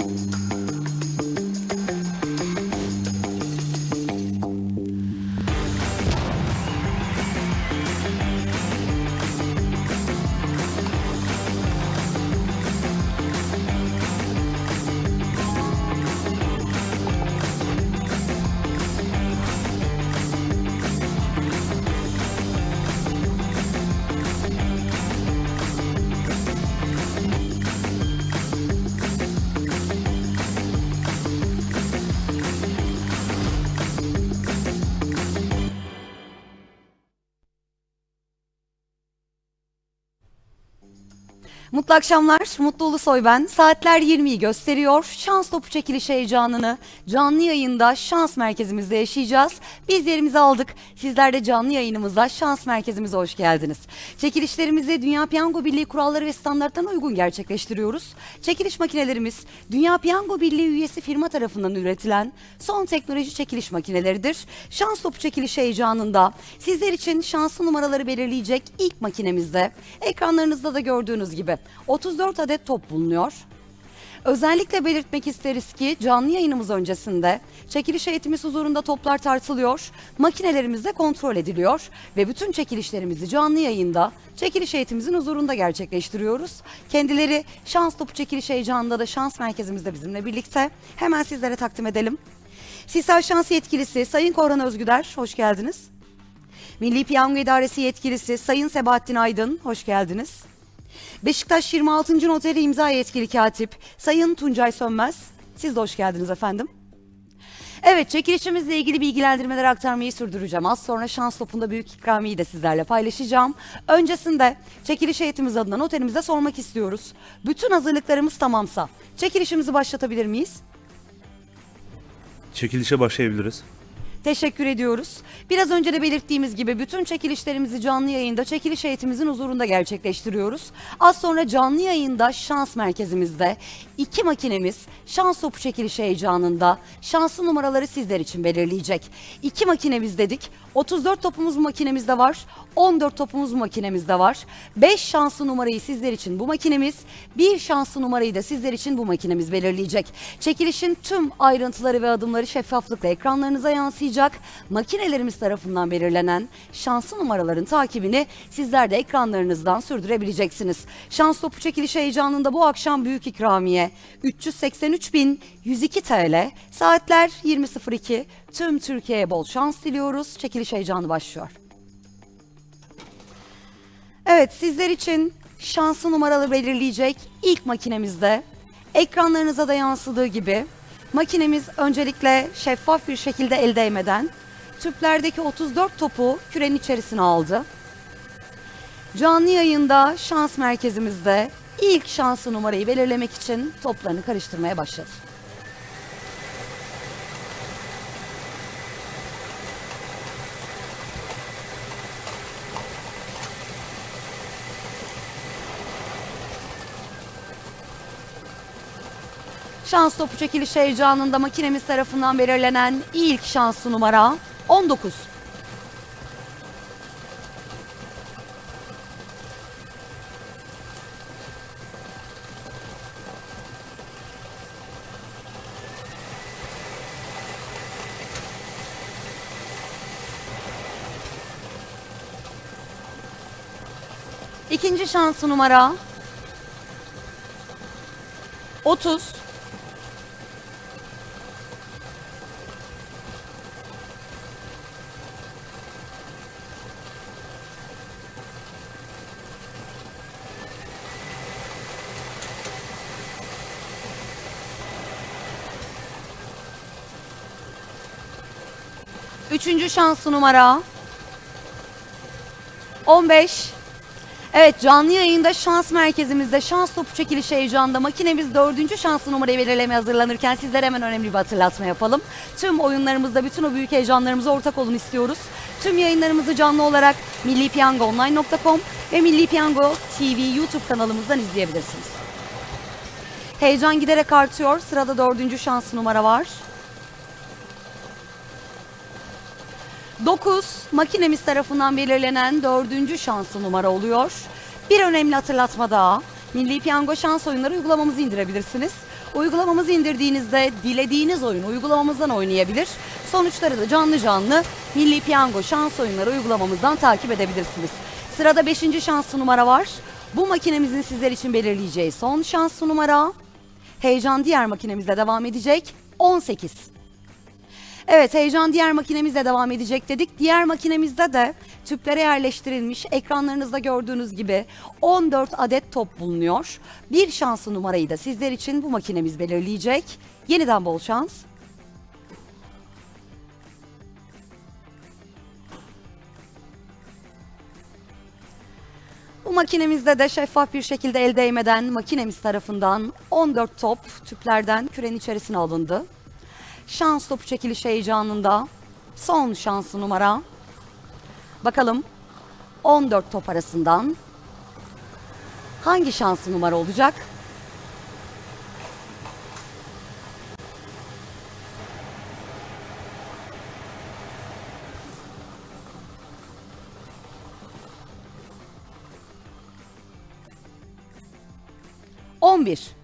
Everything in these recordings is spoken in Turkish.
Música Mutlu akşamlar, Mutlu Ulusoy ben. Saatler 20'yi gösteriyor. Şans topu çekiliş heyecanını canlı yayında şans merkezimizde yaşayacağız. Biz yerimizi aldık. Sizler de canlı yayınımıza şans merkezimize hoş geldiniz. Çekilişlerimizi Dünya Piyango Birliği kuralları ve standartlarına uygun gerçekleştiriyoruz. Çekiliş makinelerimiz Dünya Piyango Birliği üyesi firma tarafından üretilen son teknoloji çekiliş makineleridir. Şans topu çekiliş heyecanında sizler için şanslı numaraları belirleyecek ilk makinemizde ekranlarınızda da gördüğünüz gibi 34 adet top bulunuyor. Özellikle belirtmek isteriz ki canlı yayınımız öncesinde çekiliş heyetimiz huzurunda toplar tartılıyor, makinelerimiz de kontrol ediliyor ve bütün çekilişlerimizi canlı yayında çekiliş heyetimizin huzurunda gerçekleştiriyoruz. Kendileri şans topu çekiliş heyecanında da şans merkezimizde bizimle birlikte. Hemen sizlere takdim edelim. Sisal Şans Yetkilisi Sayın Korhan Özgüder, hoş geldiniz. Milli Piyango İdaresi Yetkilisi Sayın Sebahattin Aydın, hoş geldiniz. Beşiktaş 26. Noteri imza yetkili katip Sayın Tuncay Sönmez. Siz de hoş geldiniz efendim. Evet çekilişimizle ilgili bilgilendirmeler aktarmayı sürdüreceğim. Az sonra şans topunda büyük ikramiyi de sizlerle paylaşacağım. Öncesinde çekiliş heyetimiz adına noterimize sormak istiyoruz. Bütün hazırlıklarımız tamamsa çekilişimizi başlatabilir miyiz? Çekilişe başlayabiliriz. Teşekkür ediyoruz. Biraz önce de belirttiğimiz gibi bütün çekilişlerimizi canlı yayında çekiliş heyetimizin huzurunda gerçekleştiriyoruz. Az sonra canlı yayında şans merkezimizde iki makinemiz şans topu çekiliş heyecanında şanslı numaraları sizler için belirleyecek. İki makinemiz dedik. 34 topumuz makinemizde var. 14 topumuz makinemizde var. 5 şanslı numarayı sizler için bu makinemiz, bir şanslı numarayı da sizler için bu makinemiz belirleyecek. Çekilişin tüm ayrıntıları ve adımları şeffaflıkla ekranlarınıza yansıyacak. Makinelerimiz tarafından belirlenen şanslı numaraların takibini sizler de ekranlarınızdan sürdürebileceksiniz. Şans topu çekiliş heyecanında bu akşam büyük ikramiye 383.102 TL. Saatler 20.02. Tüm Türkiye'ye bol şans diliyoruz. Çekiliş heyecanı başlıyor. Evet sizler için şanslı numaralı belirleyecek ilk makinemizde ekranlarınıza da yansıdığı gibi makinemiz öncelikle şeffaf bir şekilde el değmeden tüplerdeki 34 topu kürenin içerisine aldı. Canlı yayında şans merkezimizde ilk şanslı numarayı belirlemek için toplarını karıştırmaya başladı. Şans topu çekiliş heyecanında makinemiz tarafından belirlenen ilk şanslı numara 19. İkinci şanslı numara 30. Üçüncü şanslı numara 15. Evet canlı yayında şans merkezimizde şans topu çekiliş heyecanında makinemiz dördüncü şanslı numarayı belirlemeye hazırlanırken sizlere hemen önemli bir hatırlatma yapalım. Tüm oyunlarımızda bütün o büyük heyecanlarımıza ortak olun istiyoruz. Tüm yayınlarımızı canlı olarak millipiyangoonline.com ve Milli Piyango TV YouTube kanalımızdan izleyebilirsiniz. Heyecan giderek artıyor. Sırada dördüncü şanslı numara var. 9 makinemiz tarafından belirlenen dördüncü şanslı numara oluyor. Bir önemli hatırlatma daha. Milli Piyango şans oyunları uygulamamızı indirebilirsiniz. Uygulamamızı indirdiğinizde dilediğiniz oyun uygulamamızdan oynayabilir. Sonuçları da canlı canlı Milli Piyango şans oyunları uygulamamızdan takip edebilirsiniz. Sırada 5. şanslı numara var. Bu makinemizin sizler için belirleyeceği son şanslı numara. Heyecan diğer makinemizle devam edecek. 18. Evet heyecan diğer makinemizle devam edecek dedik. Diğer makinemizde de tüplere yerleştirilmiş ekranlarınızda gördüğünüz gibi 14 adet top bulunuyor. Bir şanslı numarayı da sizler için bu makinemiz belirleyecek. Yeniden bol şans. Bu makinemizde de şeffaf bir şekilde el değmeden makinemiz tarafından 14 top tüplerden kürenin içerisine alındı. Şans topu çekiliş heyecanında son şanslı numara. Bakalım 14 top arasından hangi şanslı numara olacak? On bir.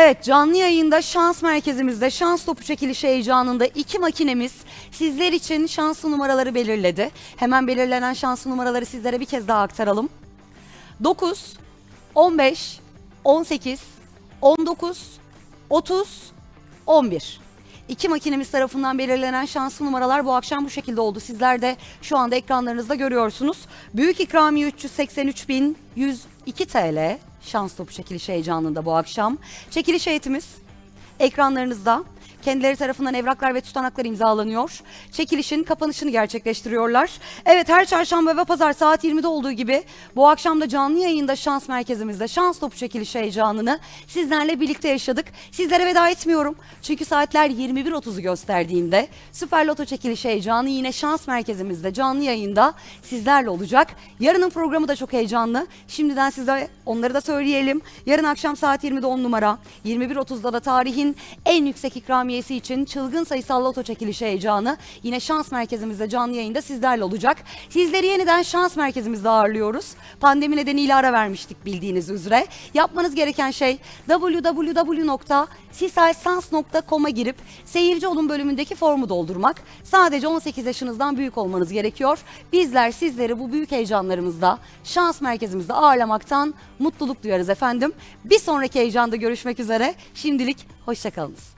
Evet canlı yayında şans merkezimizde şans topu çekiliş heyecanında iki makinemiz sizler için şanslı numaraları belirledi. Hemen belirlenen şanslı numaraları sizlere bir kez daha aktaralım. 9, 15, 18, 19, 30, 11. İki makinemiz tarafından belirlenen şanslı numaralar bu akşam bu şekilde oldu. Sizler de şu anda ekranlarınızda görüyorsunuz. Büyük ikramiye 383.102 TL. Şans topu çekiliş heyecanında bu akşam. Çekiliş heyetimiz ekranlarınızda. Kendileri tarafından evraklar ve tutanaklar imzalanıyor. Çekilişin kapanışını gerçekleştiriyorlar. Evet her çarşamba ve pazar saat 20'de olduğu gibi bu akşam da canlı yayında şans merkezimizde şans topu çekiliş heyecanını sizlerle birlikte yaşadık. Sizlere veda etmiyorum. Çünkü saatler 21.30'u gösterdiğinde Süper Loto çekiliş heyecanı yine şans merkezimizde canlı yayında sizlerle olacak. Yarının programı da çok heyecanlı. Şimdiden size onları da söyleyelim. Yarın akşam saat 20'de 10 numara, 21.30'da da tarihin en yüksek ikramiyesi için çılgın sayısal loto çekilişi heyecanı yine şans merkezimizde canlı yayında sizlerle olacak. Sizleri yeniden şans merkezimizde ağırlıyoruz. Pandemi nedeniyle ara vermiştik bildiğiniz üzere. Yapmanız gereken şey www.sisaysans.com'a girip seyirci olun bölümündeki formu doldurmak. Sadece 18 yaşınızdan büyük olmanız gerekiyor. Bizler sizleri bu büyük heyecanlarımızda şans merkezimizde ağırlamaktan mutluluk duyarız efendim. Bir sonraki heyecanda görüşmek üzere. Şimdilik hoşçakalınız.